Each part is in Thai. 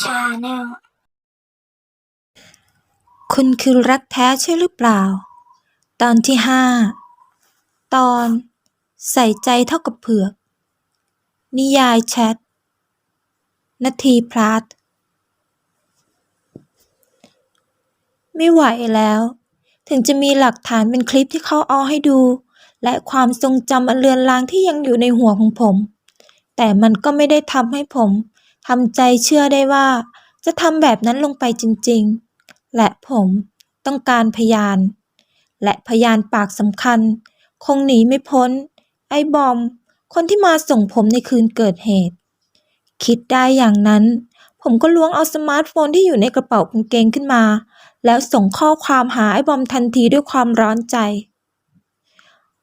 ชาแนลคุณคือรักแท้ใช่หรือเปล่า ตอนที่ห้าตอนใส่ใจเท่ากับเผือก นิยายแชทนาทีพลัดไม่ไหวแล้ว ถึงจะมีหลักฐานเป็นคลิปที่เขาเอาให้ดู และความทรงจำอันเลือนลางที่ยังอยู่ในหัวของผม แต่มันก็ไม่ได้ทำให้ผม ทำใจเชื่อได้ว่า จะทำแบบนั้นลงไปจริง ๆ และผมต้องการพยาน และพยานปากสำคัญ คงหนีไม่พ้น ไอ้บอม คนที่มาส่งผมในคืนเกิดเหตุ คิดได้อย่างนั้น ผมก็ล้วงเอาสมาร์ทโฟนที่อยู่ในกระเป๋ากางเกงขึ้นมา แล้วส่งข้อความหาไอ้บอมทันทีด้วยความร้อนใจ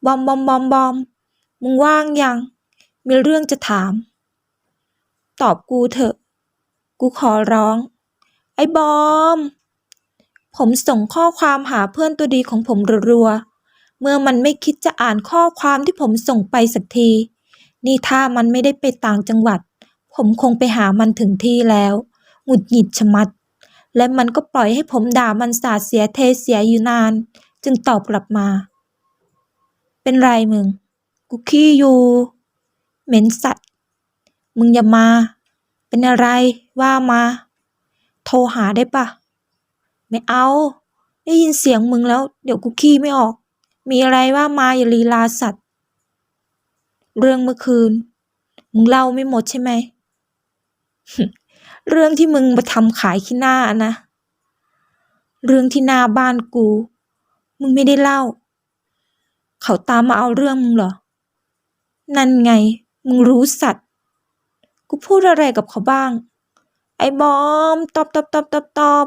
บอมบอมบอมบอมมึงว่างยัง มีเรื่องจะถาม ตอบกูเถอะ กูขอร้อง ไอ้บอม ผมส่งข้อความหาเพื่อนตัวดีของผมรัวๆ เมื่อมันไม่คิดจะอ่านข้อความที่ผมส่งไปสักที นี่ถ้ามันไม่ได้ไปต่างจังหวัด ผมคงไปหามันถึงที่แล้ว หงุดหงิดชะมัด และมันก็ปล่อยให้ผมด่ามันสาเสียเทเสียอยู่นาน จึงตอบกลับมา เป็นไรมึง กูขี้อยู่ เหม็นสัตว์ มึงอย่ามา เป็นอะไรว่ามา โทรหาได้ปะ ไม่เอา ได้ยินเสียงมึงแล้ว เดี๋ยวกูขี้ไม่ออก มีอะไรว่ามาอย่าลีลาสัตว์ เรื่องเมื่อคืน มึงเล่าไม่หมดใช่ไหม เรื่องที่มึงมาทำขายขี้หน้านะ เรื่องที่หน้าบ้านกู มึงไม่ได้เล่า เขาตามมาเอาเรื่องมึงเหรอ นั่นไง มึงรู้สัตว์ กูพูดอะไรกับเขาบ้าง ไอ้บอม ตอบตอบตอบตอบตอบ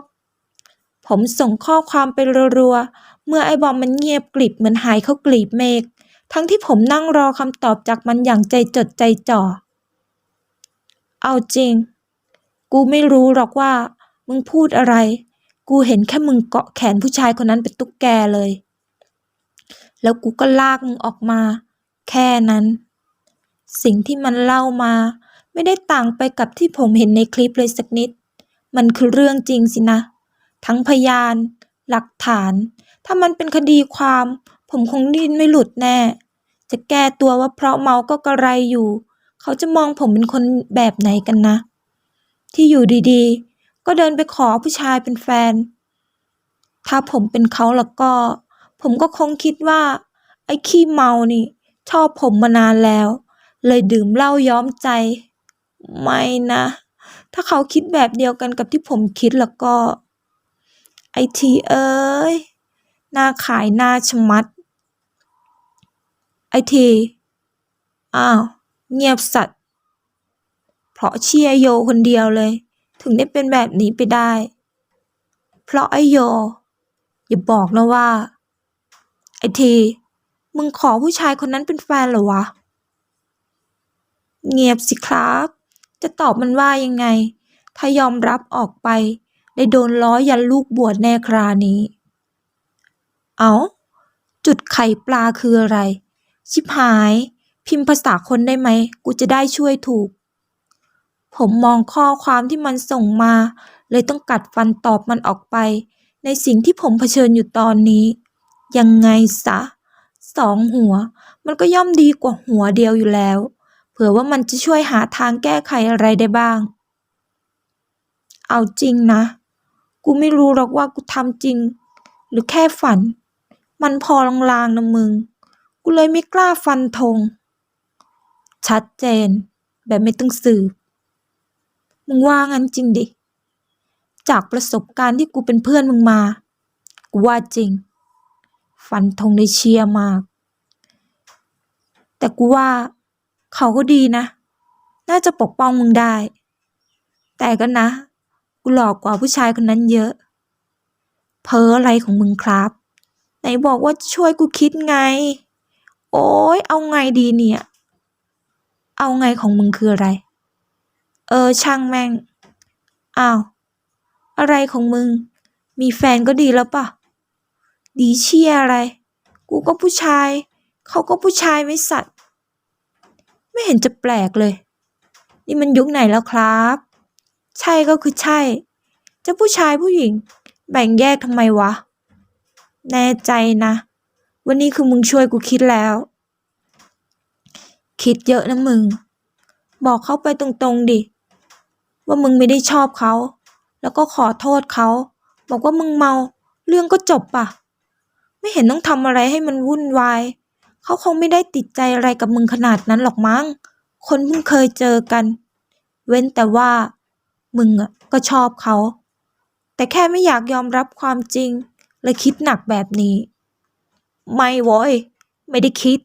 ผมส่งข้อความไปรัวๆ เมื่อไอ้บอมมันเงียบกลิบเหมือนหายเข้ากลีบเมฆ ทั้งที่ผมนั่งรอคำตอบจากมันอย่างใจจดใจจ่อ เอาจริง กูไม่รู้หรอกว่า มึงพูดอะไร กูเห็นแค่มึงเกาะแขนผู้ชายคนนั้นเป็นตุ๊กแกเลย แล้วกูก็ลากมึงออกมา แค่นั้น สิ่งที่มันเล่ามา ไม่ได้ต่างไปกับที่ผมเห็นในคลิปเลยสักนิด มันคือเรื่องจริงสินะ ทั้งพยาน หลักฐาน ถ้ามันเป็นคดีความ ผมคงดิ้นไม่หลุดแน่ จะแก้ตัวว่าเพราะเมาก็กระไรอยู่ เขาจะมองผมเป็นคนแบบไหนกันนะ ที่อยู่ดีๆ ก็เดินไปขอผู้ชายเป็นแฟน ถ้าผมเป็นเขาแล้วก็ ผมก็คงคิดว่า ไอ้ขี้เมานี่ ชอบผมมานานแล้ว เลยดื่มเหล้าย้อมใจ ไม่นะ ถ้าเขาคิดแบบเดียวกันกับที่ผมคิดแล้วก็ ไอทีเอ้ยหน้าขายหน้าชมัด ไอที อ้าว เงียบสัตว์ เพราะเชียโยคนเดียวเลย ถึงได้เป็นแบบนี้ไปได้ เพราะไอโย อย่าบอกนะว่า ไอที มึงขอผู้ชายคนนั้นเป็นแฟนเหรอวะ เงียบสิครับ จะตอบมันว่ายังไง ถ้ายอมรับออกไป ได้โดนล้อยันลูกบวชแน่ครานี้ เอาจุดไข่ปลาคืออะไร ชิบหาย พิมพ์ภาษาคนได้ไหม กูจะได้ช่วยถูก ผมมองข้อความที่มันส่งมา เลยต้องกัดฟันตอบมันออกไป ในสิ่งที่ผมเผชิญอยู่ตอนนี้ ยังไงซะสองหัว มันก็ย่อมดีกว่าหัวเดียวอยู่แล้ว เผื่อว่ามันจะช่วยหาทางแก้ไขอะไรได้บ้าง เอาจริงนะ กูไม่รู้หรอกว่ากูทำจริง หรือแค่ฝัน มันพอลางๆนะมึง กูเลยไม่กล้าฟันธง ชัดเจน แบบไม่ต้องสืบ มึงว่างั้นจริงดิ จากประสบการณ์ที่กูเป็นเพื่อนมึงมา กูว่าจริง ฟันธงได้เชียร์มาก แต่กูว่า เขาก็ดีนะ น่าจะปกป้องมึงได้ แต่ก็นะ กูหลอกกว่าผู้ชายคนนั้นเยอะ เพ้ออะไรของมึงครับ ไหนบอกว่าช่วยกูคิดไง โอ้ยเอาไงดีเนี่ย เอาไงของมึงคืออะไร เออช่างแม่ง อ้าว อะไรของมึง มีแฟนก็ดีแล้วปะดีเชี่ยอะไร กูก็ผู้ชาย เขาก็ผู้ชายไม่สัตว์ ไม่เห็นจะแปลกเลย นี่มันยุคไหนแล้วครับ ใช่ก็คือใช่ จะผู้ชายผู้หญิง แบ่งแยกทำไมวะ แน่ใจนะ วันนี้คือมึงช่วยกูคิดแล้ว คิดเยอะนะมึง บอกเขาไปตรงๆดิ ว่ามึงไม่ได้ชอบเขา แล้วก็ขอโทษเขา บอกว่ามึงเมา เรื่องก็จบป่ะ ไม่เห็นต้องทำอะไรให้มันวุ่นวาย เขาคงไม่ได้ติดใจอะไรกับมึงขนาดนั้นหรอกมั้ง คนเพิ่งเคยเจอกัน เว้นแต่ว่า มึงอะก็ชอบเขา แต่แค่ไม่อยากยอมรับความจริงเลยคิดหนักแบบนี้ ไม่โว้ยไม่ได้คิด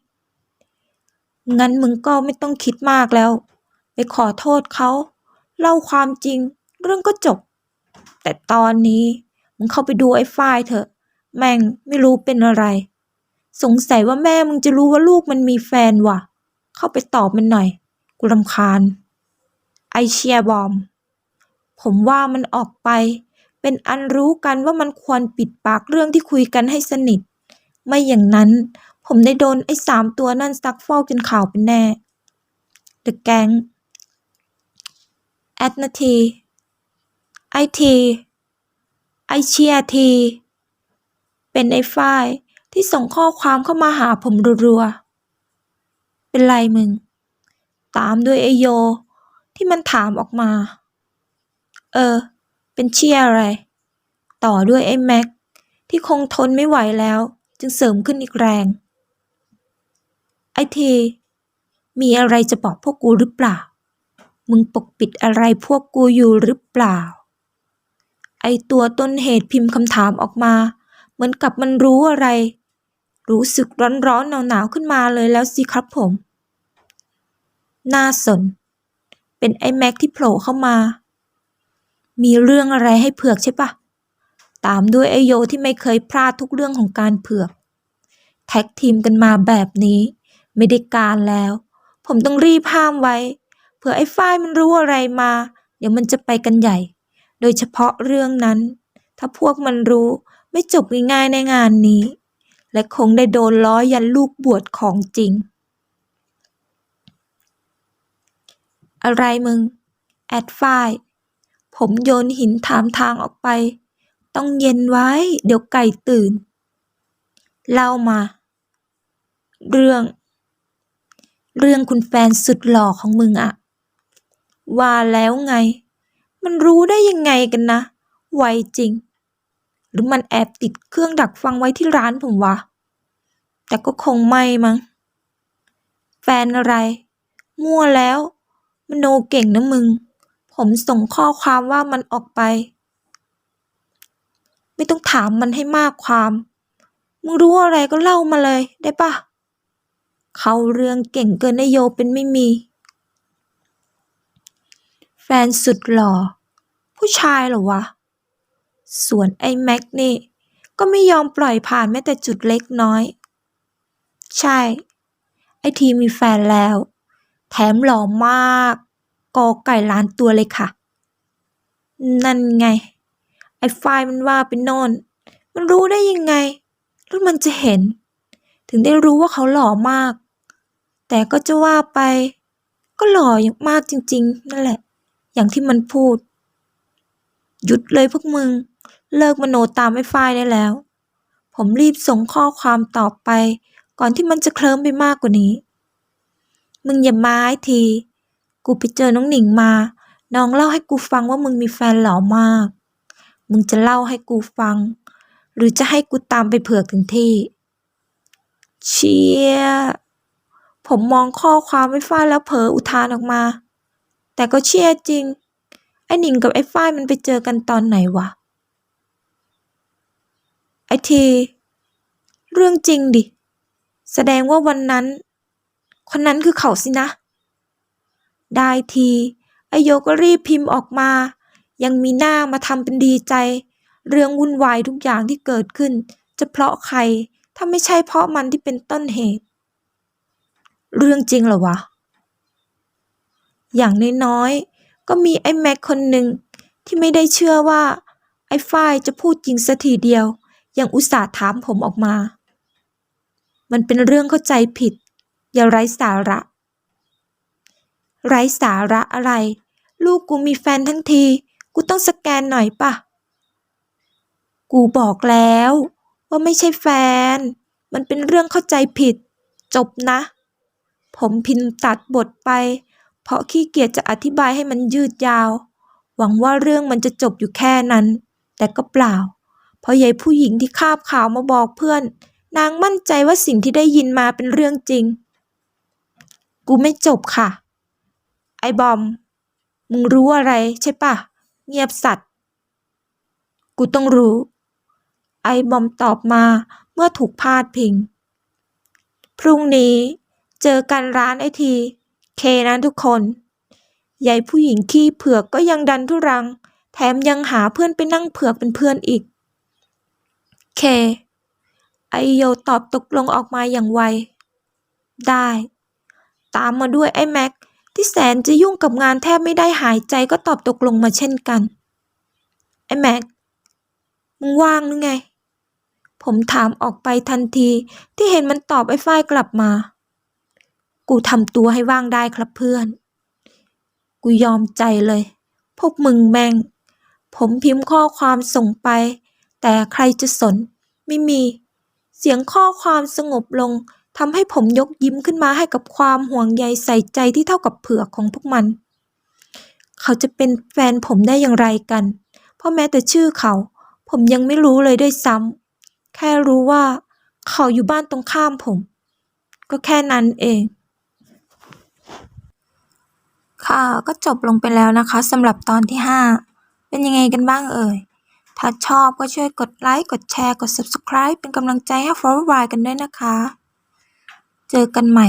งั้นมึงก็ไม่ต้องคิดมากแล้ว ไปขอโทษเขา เล่าความจริง เรื่องก็จบ แต่ตอนนี้มึงเข้าไปดูไอ้ฝ้ายเถอะ แม่งไม่รู้เป็นอะไร สงสัยว่าแม่มึงจะรู้ว่าลูกมันมีแฟนว่ะ เข้าไปตอบมันหน่อย กูรำคาญ ไอเชียบอม ผมว่ามันออกไป เป็นอันรู้กันว่ามันควรปิดปากเรื่องที่คุยกันให้สนิท ไม่อย่างนั้น ผมได้โดนไอ้สามตัวนั่นซักฟอกจนข่าวเป็นแน่ The Gang แอดนาที ไอที ไอเชียที เป็นไอฝ้าย ที่ส่งข้อความเข้ามาหาผมรัวๆ เป็นไรมึง ตามด้วยไอโย ที่มันถามออกมา เออ เป็นเชียอะไร ต่อด้วยไอ้แม็ก ที่คงทนไม่ไหวแล้ว จึงเสริมขึ้นอีกแรง ไอที มีอะไรจะบอกพวกกูหรือเปล่า มึงปกปิดอะไรพวกกูอยู่หรือเปล่า ไอตัวต้นเหตุพิมพ์คำถามออกมา เหมือนกับมันรู้อะไร รู้สึกร้อนๆหนาวๆขึ้นมาเลยแล้วสิครับผม น่าสน เป็นไอ้แม็กที่โผล่เข้ามา มีเรื่องอะไรให้เผือกใช่ปะตามด้วยไอโยที่ไม่เคยพลาดทุกเรื่องของการเผือก แท็กทีมกันมาแบบนี้ ไม่ได้การแล้ว ผมต้องรีบห้ามไว้ เผื่อไอ้ฝ้ายมันรู้อะไรมา เดี๋ยวมันจะไปกันใหญ่ โดยเฉพาะเรื่องนั้น ถ้าพวกมันรู้ไม่จบง่ายๆในงานนี้ และคงได้โดนล้อยันลูกบวชของจริง อะไรมึง แอดฝ้าย ผมโยนหินถามทางออกไป ต้องเย็นไว้ เดี๋ยวไก่ตื่น เล่ามา เรื่อง เรื่องคุณแฟนสุดหล่อของมึงอะว่าแล้วไง มันรู้ได้ยังไงกันนะ ไวจริง หรือมันแอบติดเครื่องดักฟังไว้ที่ร้านผมวะ แต่ก็คงไม่มั้ง แฟนอะไร มั่วแล้ว มโนเก่งนะมึง ผมส่งข้อความว่ามันออกไป ไม่ต้องถามมันให้มากความ มึงรู้อะไรก็เล่ามาเลยได้ปะเขาเรื่องเก่งเกินนายโยเป็นไม่มี แฟนสุดหล่อ ผู้ชายเหรอวะ ส่วนไอ้แม็กนี่ ก็ไม่ยอมปล่อยผ่านแม้แต่จุดเล็กน้อย ใช่ ไอ้ทีมีแฟนแล้ว แถมหล่อมากกอไก่ล้านตัวเลยค่ะ นั่นไง ไอ้ฝ้ายมันว่าเป็นโนนมันรู้ได้ยังไง แล้วมันจะเห็น ถึงได้รู้ว่าเขาหล่อมาก แต่ก็จะว่าไป ก็หล่ออย่างมากจริง ๆ นั่นแหละ อย่างที่มันพูดหยุดเลยพวกมึง เลิกมโนตามไอ้ฝ้ายได้แล้ว ผมรีบส่งข้อความตอบไป ก่อนที่มันจะเคลิ้มไปมากกว่านี้ มึงอย่ามาไอ้ที กูไปเจอน้องหนิงมา น้องเล่าให้กูฟังว่ามึงมีแฟนหล่อมาก มึงจะเล่าให้กูฟัง หรือจะให้กูตามไปเผือกถึงที่ เชียผมมองข้อความไอ้ฝ้ายแล้วเผลออุทานออกมา แต่ก็เชียจริง ไอ้หนิงกับไอ้ฝ้ายมันไปเจอกันตอนไหนวะ ไอที เรื่องจริงดิ แสดงว่าวันนั้น คนนั้นคือเขาสินะ ได้ทีไอโยก็รีบพิมพ์ออกมา ยังมีหน้ามาทำเป็นดีใจ เรื่องวุ่นวายทุกอย่างที่เกิดขึ้น จะเพราะใคร ถ้าไม่ใช่เพราะมันที่เป็นต้นเหตุ เรื่องจริงเหรอวะ อย่างน้อยๆ ก็มีไอ้แม็กคนหนึ่งที่ไม่ได้เชื่อว่า ไอ้ฝ้ายจะพูดจริงสัทีเดียว ยังอุตส่าห์ถามผมออกมา มันเป็นเรื่องเข้าใจผิด อย่าไร้สาระ ไร้สาระอะไร ลูกกูมีแฟนทั้งที กูต้องสแกนหน่อยปะกูบอกแล้ว ว่าไม่ใช่แฟน มันเป็นเรื่องเข้าใจผิด จบนะ ผมพิมพ์ตัดบทไป เพราะขี้เกียจจะอธิบายให้มันยืดยาว หวังว่าเรื่องมันจะจบอยู่แค่นั้น แต่ก็เปล่า ราะยายผู้หญิงที่คาบข่าวมาบอกเพื่อน นางมั่นใจว่าสิ่งที่ได้ยินมาเป็นเรื่องจริง กูไม่จบค่ะ ไอ้บอม มึงรู้อะไรใช่ปะเงียบสัตว์ กูต้องรู้ ไอ้บอมตอบมาเมื่อถูกพาดพิง พรุ่งนี้เจอกันร้านไอที เคนะทุกคนยายผู้หญิงขี้เผือกก็ยังดันทุรัง แถมยังหาเพื่อนไปนั่งเผือกเป็นเพื่อนอีก เค ไอโยตอบตกลงออกมาอย่างไว ได้ ตามมาด้วยไอแม็กที่แสนจะยุ่งกับงานแทบไม่ได้หายใจก็ตอบตกลงมาเช่นกัน ไอแม็ก มึงว่างหรือไง ผมถามออกไปทันทีที่เห็นมันตอบไอ้ฝ้ายกลับมา กูทำตัวให้ว่างได้ครับเพื่อน กูยอมใจเลย พวกมึงแม่ง ผมพิมพ์ข้อความส่งไป แต่ใครจะสน ไม่มี เสียงข้อความสงบลงทำให้ผมยกยิ้มขึ้นมาให้กับความห่วงใยใส่ใจที่เท่ากับเผือกของพวกมัน เขาจะเป็นแฟนผมได้อย่างไรกัน เพราะแม้แต่ชื่อเขา ผมยังไม่รู้เลยด้วยซ้ำแค่รู้ว่า เขาอยู่บ้านตรงข้ามผม ก็แค่นั้นเองค่ะก็จบลงไปแล้วนะคะสำหรับตอนที่ 5 เป็นยังไงกันบ้างเอ่ย ถ้าชอบก็ช่วยกดไลค์ กดแชร์ กด subscribe เป็นกำลังใจให้ f o r w a r d กันด้วยนะคะ เจอกันใหม่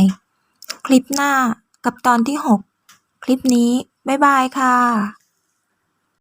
คลิปหน้ากับตอนที่ 6 คลิปนี้ บ๊ายบายค่ะ